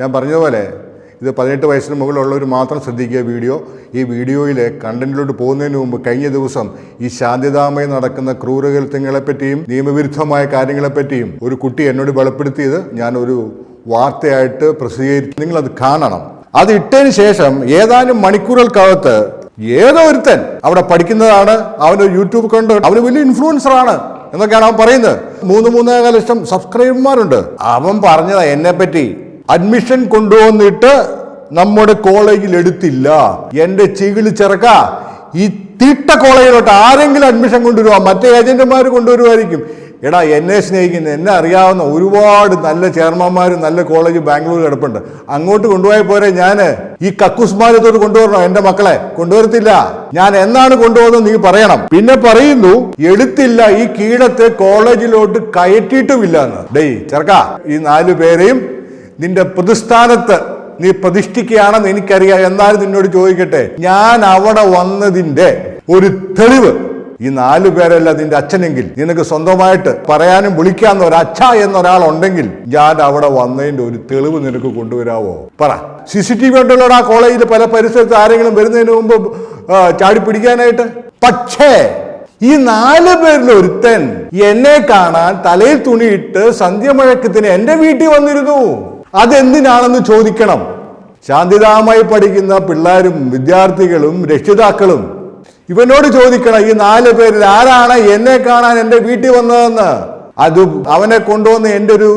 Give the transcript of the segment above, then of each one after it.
ഞാൻ പറഞ്ഞതുപോലെ ഇത് പതിനെട്ട് വയസ്സിന് മുകളിലുള്ളവർ മാത്രം ശ്രദ്ധിക്കുക വീഡിയോ. ഈ വീഡിയോയിലെ കണ്ടന്റിലോട്ട് പോകുന്നതിന് മുമ്പ് കഴിഞ്ഞ ദിവസം ഈ ശാന്തിതാമയിൽ നടക്കുന്ന ക്രൂരകൃത്യങ്ങളെപ്പറ്റിയും നിയമവിരുദ്ധമായ കാര്യങ്ങളെപ്പറ്റിയും ഒരു കുട്ടി എന്നോട് വെളിപ്പെടുത്തിയത് ഞാനൊരു വാർത്തയായിട്ട് പ്രസിദ്ധീകരിച്ചു നിങ്ങളത് കാണണം. അത് ഇട്ടതിന് ശേഷം ഏതാനും മണിക്കൂറുകൾക്കകത്ത് ഏതോ ഒരുത്തൻ അവിടെ പഠിക്കുന്നതാണ് അവന് യൂട്യൂബ് കണ്ട് അവന് വലിയ ഇൻഫ്ലുവൻസർ ആണ് എന്നൊക്കെയാണ് അവൻ പറയുന്നത്. മൂന്ന് മൂന്നേകാൽ ലക്ഷം സബ്സ്ക്രൈബർമാരുണ്ട്. അവൻ പറഞ്ഞതാ എന്നെ പറ്റി അഡ്മിഷൻ കൊണ്ടുവന്നിട്ട് നമ്മുടെ കോളേജിൽ എടുത്തില്ല. എന്റെ ചികിളി ചെറുക്ക ഈ തീട്ട കോളേജിലോട്ട് ആരെങ്കിലും അഡ്മിഷൻ കൊണ്ടുവരുവാ? മറ്റേ ഏജന്റുമാർ കൊണ്ടുവരുമായിരിക്കും എടാ എന്നെ സ്നേഹിക്കുന്ന എന്നെ അറിയാവുന്ന ഒരുപാട് നല്ല ചെയർമാന്മാരും നല്ല കോളേജ് ബാംഗ്ലൂർ കിടപ്പുണ്ട്. അങ്ങോട്ട് കൊണ്ടുപോയ പോരെ ഞാൻ ഈ കക്കുസ്മാരത്തോട് കൊണ്ടുവരണോ എന്റെ മക്കളെ? കൊണ്ടുവരത്തില്ല. ഞാൻ എന്നാണ് കൊണ്ടുപോകുന്നത് നീ പറയണം. പിന്നെ പറയുന്നു എടുത്തില്ല ഈ കീടത്തെ കോളേജിലോട്ട് കയറ്റിയിട്ടുമില്ല എന്ന് ഡേയ് ചെറുക്ക ഈ നാലു പേരെയും നിന്റെ പ്രതിസ്ഥാനത്ത് നീ പ്രതിഷ്ഠിക്കുകയാണെന്ന് എനിക്കറിയാം. എന്നാലും നിന്നോട് ചോദിക്കട്ടെ ഞാൻ അവിടെ വന്നതിന്റെ ഒരു തെളിവ്. ഈ നാലു പേരല്ല നിന്റെ അച്ഛനെങ്കിൽ. നിനക്ക് സ്വന്തമായിട്ട് പറയാനും വിളിക്കാവുന്ന ഒരു അച്ഛ എന്നൊരാൾ ഉണ്ടെങ്കിൽ ഞാൻ അവിടെ വന്നതിന്റെ ഒരു തെളിവ് നിനക്ക് കൊണ്ടുവരാവോ? പറ. സി സി ടി വി ഉണ്ടല്ലോ ആ കോളേജിൽ പല പരിസരത്ത് ആരെങ്കിലും വരുന്നതിന് മുമ്പ് ചാടി പിടിക്കാനായിട്ട്? പക്ഷേ ഈ നാല് പേരിൽ ഒരുത്തൻ എന്നെ കാണാൻ തലയിൽ തുണിയിട്ട് സന്ധ്യമഴക്കത്തിന് എന്റെ വീട്ടിൽ വന്നിരുന്നു. അതെന്തിനാണെന്ന് ചോദിക്കണം. ശാന്തിതാമായി പഠിക്കുന്ന പിള്ളേരും വിദ്യാർത്ഥികളും രക്ഷിതാക്കളും ഇവനോട് ചോദിക്കണം ഈ നാല് പേരിൽ ആരാണ് എന്നെ കാണാൻ എന്റെ വീട്ടിൽ വന്നതെന്ന്? അത് അവനെ കൊണ്ടുവന്ന് എന്റെ ഒരു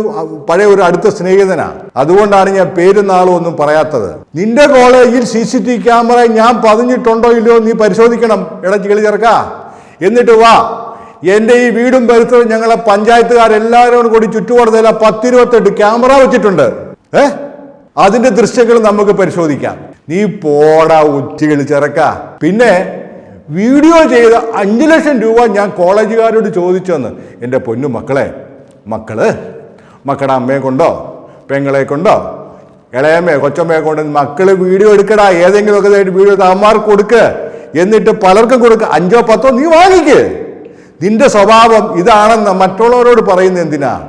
പഴയ ഒരു അടുത്ത സ്നേഹിതനാണ്. അതുകൊണ്ടാണ് ഞാൻ പേരും നാളും ഒന്നും പറയാത്തത്. നിന്റെ കോളേജിൽ സി സി ടി ക്യാമറ ഞാൻ പതിഞ്ഞിട്ടുണ്ടോ ഇല്ലയോ നീ പരിശോധിക്കണം ഇടയ്ക്ക് കളി ചേർക്ക. എന്നിട്ട് വാ. എന്റെ ഈ വീടും പരിസരവും ഞങ്ങളെ പഞ്ചായത്തുകാരെല്ലാവരും കൂടി ചുറ്റുപാടുത്തല്ല പത്തിരുപത്തെട്ട് ക്യാമറ വെച്ചിട്ടുണ്ട്. ഏ? അതിന്റെ ദൃശ്യങ്ങൾ നമുക്ക് പരിശോധിക്കാം. നീ പോടാ ഉച്ചകൾ ചിറക്ക. പിന്നെ വീഡിയോ ചെയ്ത അഞ്ച് ലക്ഷം രൂപ ഞാൻ കോളേജുകാരോട് ചോദിച്ചെന്ന്. എന്റെ പൊന്നു മക്കളെ മക്കൾ മക്കളുടെ അമ്മയെ കൊണ്ടോ പെങ്ങളെ കൊണ്ടോ ഇളയമ്മയെ കൊച്ചമ്മയെ കൊണ്ട് മക്കൾ വീഡിയോ എടുക്കടാ. ഏതെങ്കിലുമൊക്കെ വീഡിയോ അമ്മമാർക്ക് കൊടുക്ക്. എന്നിട്ട് പലർക്കും കൊടുക്കുക അഞ്ചോ പത്തോ നീ വാങ്ങിക്ക്. നിന്റെ സ്വഭാവം ഇതാണെന്ന് മറ്റുള്ളവരോട് പറയുന്ന എന്തിനാ?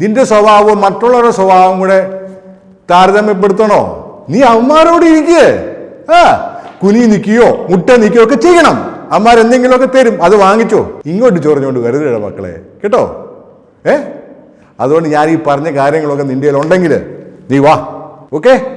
നിന്റെ സ്വഭാവവും മറ്റുള്ളവരുടെ സ്വഭാവം കൂടെ താരതമ്യപ്പെടുത്തണോ? നീ അമ്മമാരോട് ഇരിക്കേ. ആ കുനി നിൽക്കുകയോ മുട്ട നിൽക്കുകയോ ഒക്കെ ചെയ്യണം. അമ്മമാരെന്തെങ്കിലുമൊക്കെ തരും. അത് വാങ്ങിച്ചോ. ഇങ്ങോട്ട് ചൊറിഞ്ഞുകൊണ്ട് കരുതേടാ മക്കളെ. കേട്ടോ? ഏ? അതുകൊണ്ട് ഞാൻ ഈ പറഞ്ഞ കാര്യങ്ങളൊക്കെ നിന്റെ ഉണ്ടെങ്കിൽ നീ വാ. ഓക്കെ?